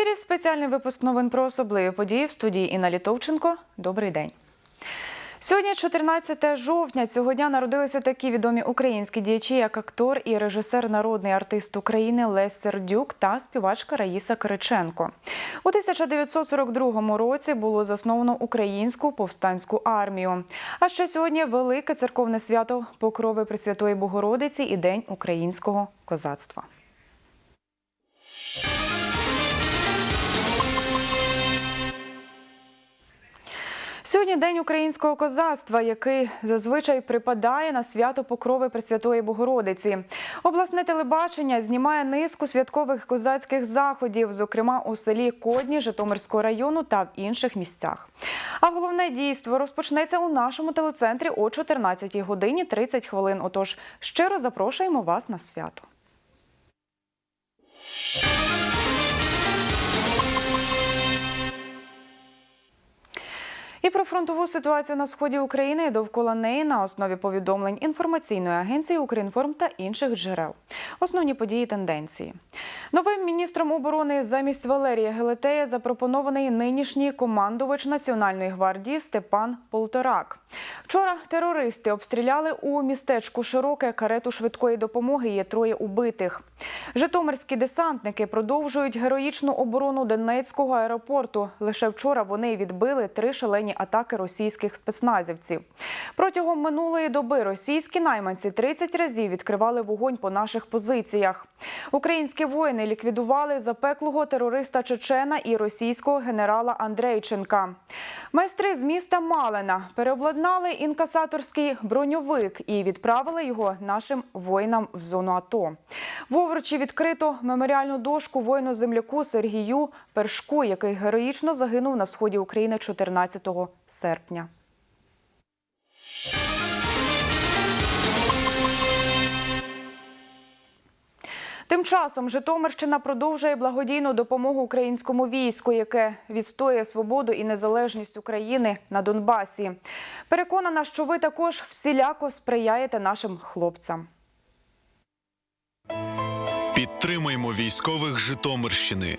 Ефірі спеціальний випуск новин про особливі події в студії Інна Літовченко. Добрий день. Сьогодні, 14 жовтня, цього дня народилися такі відомі українські діячі, як актор і режисер, народний артист України Лесь Сердюк та співачка Раїса Кириченко. У 1942 році було засновано українську повстанську армію. А ще сьогодні велике церковне свято Покрови Пресвятої Богородиці і День українського козацтва. Сьогодні день українського козацтва, який зазвичай припадає на свято Покрови Пресвятої Богородиці. Обласне телебачення знімає низку святкових козацьких заходів, зокрема у селі Кодні Житомирського району та в інших місцях. А головне дійство розпочнеться у нашому телецентрі о 14 годині 30 хвилин. Отож, щиро запрошуємо вас на свято. І про фронтову ситуацію на сході України і довкола неї на основі повідомлень інформаційної агенції Укрінформ та інших джерел. Основні події тенденції. Новим міністром оборони замість Валерія Гелетея запропонований нинішній командувач Національної гвардії Степан Полторак. Вчора терористи обстріляли у містечку Широке карету швидкої допомоги. Є троє убитих. Житомирські десантники продовжують героїчну оборону Донецького аеропорту. Лише вчора вони відбили три шалені атаки російських спецназівців. Протягом минулої доби російські найманці 30 разів відкривали вогонь по наших позиціях. Українські воїни ліквідували запеклого терориста Чечена і російського генерала Андрейченка. Майстри з міста Малина переобладнали інкасаторський броньовик і відправили його нашим воїнам в зону АТО. В Овручі відкрито меморіальну дошку воїну-земляку Сергію Першку, який героїчно загинув на сході України 14 серпня. Тим часом Житомирщина продовжує благодійну допомогу українському війську, яке відстоює свободу і незалежність України на Донбасі. Переконана, що ви також всіляко сприяєте нашим хлопцям. Підтримаймо військових Житомирщини.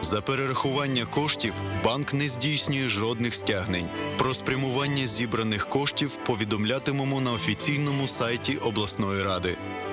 За перерахування коштів банк не здійснює жодних стягнень. Про спрямування зібраних коштів повідомлятимемо на офіційному сайті обласної ради.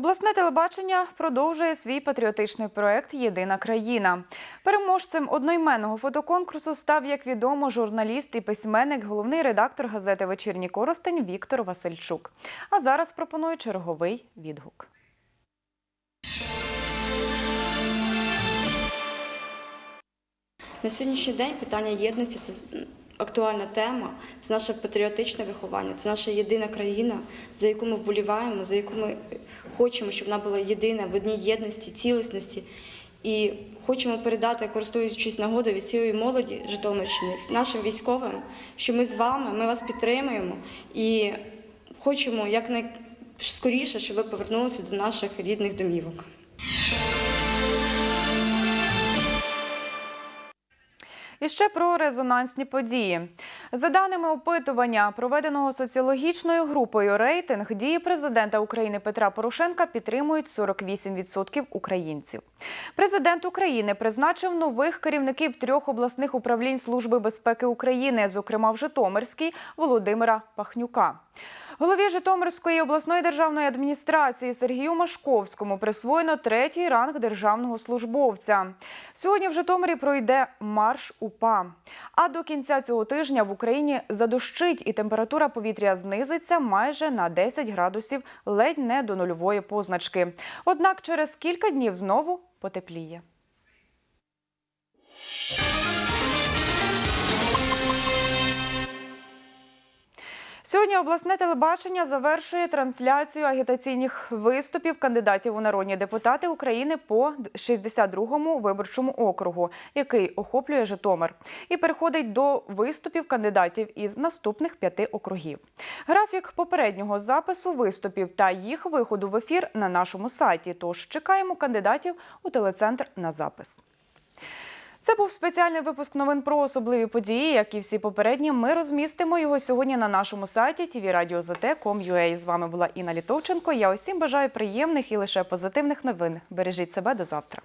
Обласне телебачення продовжує свій патріотичний проект Єдина країна. Переможцем одноіменного фотоконкурсу став, як відомо, журналіст і письменник, головний редактор газети Вечірній Коростень Віктор Васильчук. А зараз пропоную черговий відгук. На сьогоднішній день питання єдності це актуальна тема, це наше патріотичне виховання, це наша єдина країна, за яку ми вболіваємо, за яку ми хочемо, щоб вона була єдина в одній єдності, цілісності. І хочемо передати, користуючись нагодою від цієї молоді Житомирщини, нашим військовим, що ми з вами, ми вас підтримуємо і хочемо якнайскоріше, щоб ви повернулися до наших рідних домівок. І ще про резонансні події. За даними опитування, проведеного соціологічною групою рейтинг, дії президента України Петра Порошенка підтримують 48% українців. Президент України призначив нових керівників трьох обласних управлінь Служби безпеки України, зокрема в Житомирській Володимира Пахнюка. Голові Житомирської обласної державної адміністрації Сергію Машковському присвоєно третій ранг державного службовця. Сьогодні в Житомирі пройде марш УПА. А до кінця цього тижня в Україні задощить і температура повітря знизиться майже на 10 градусів, ледь не до нульової позначки. Однак через кілька днів знову потепліє. Сьогодні обласне телебачення завершує трансляцію агітаційних виступів кандидатів у народні депутати України по 62-му виборчому округу, який охоплює Житомир, і переходить до виступів кандидатів із наступних п'яти округів. Графік попереднього запису виступів та їх виходу в ефір на нашому сайті. Тож чекаємо кандидатів у телецентр на запис. Це був спеціальний випуск новин про особливі події. Як і всі попередні, ми розмістимо його сьогодні на нашому сайті tvradio.zt.com.ua. З вами була Інна Літовченко. Я усім бажаю приємних і лише позитивних новин. Бережіть себе до завтра.